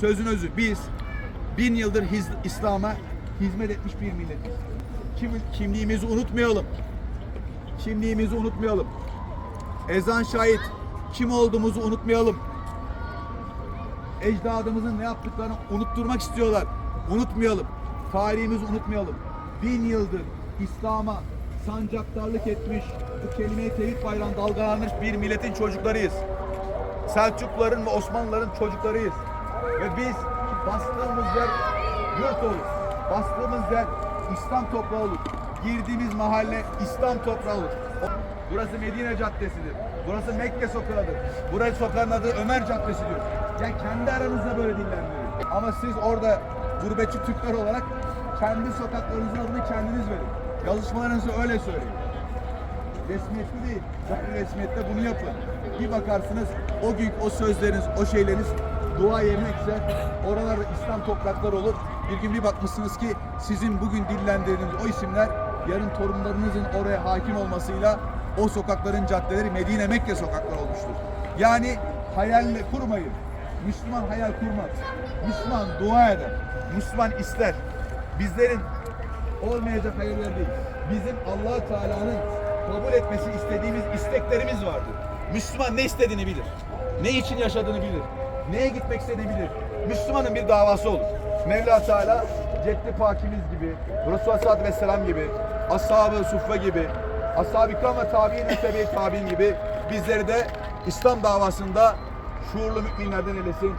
Sözün özü biz bin yıldır hiz- İslam'a hizmet etmiş bir milletiz. Kim, kimliğimizi unutmayalım. Kimliğimizi unutmayalım. Ezan şahit kim olduğumuzu unutmayalım. Ecdadımızın ne yaptıklarını unutturmak istiyorlar. Unutmayalım. Tarihimizi unutmayalım. Bin yıldır İslam'a sancaktarlık etmiş, bu kelime-i tevhid bayrağına dalgalanmış bir milletin çocuklarıyız. Selçukluların ve Osmanlıların çocuklarıyız. Ve biz bastığımız yer yurt olur. Bastığımız yer İslam toprağı olur. Girdiğimiz mahalle İslam toprağı olur. Burası Medine Caddesi'dir. Burası Mekke sokağıdır. Burası sokağın adı Ömer Caddesi diyor. Yani kendi aranızda böyle dillendirin. Ama siz orada gurbetçi Türkler olarak kendi sokaklarınızın adını kendiniz verin. Yazışmalarınızı öyle söyleyin. Resmiyetli değil. Resmiyette bunu yapın. Bir bakarsınız o gün o sözleriniz, o şeyleriniz dua yemekse oralarda İslam toprakları olur. Bir gün bir bakmışsınız ki sizin bugün dillendirdiğiniz o isimler yarın torunlarınızın oraya hakim olmasıyla o sokakların caddeleri Medine Mekke sokakları olmuştur. Yani hayalle kurmayın. Müslüman hayal kurmaz. Müslüman dua eder. Müslüman ister. Bizlerin olmayacak hayırlar değil. Bizim allah Teala'nın kabul etmesi istediğimiz isteklerimiz vardır. Müslüman ne istediğini bilir. Ne için yaşadığını bilir. Neye gitmek istediğini bilir. Müslümanın bir davası olur. Mevla Teala Ceddi Pakimiz gibi, Resulullah Aleyhisselatü Vesselam gibi, Ashab-ı Suffe gibi, Ashab-ı ve Tabi'in ve Tebe-i Tabi'in gibi bizleri de İslam davasında şuurlu müminlerden eylesin.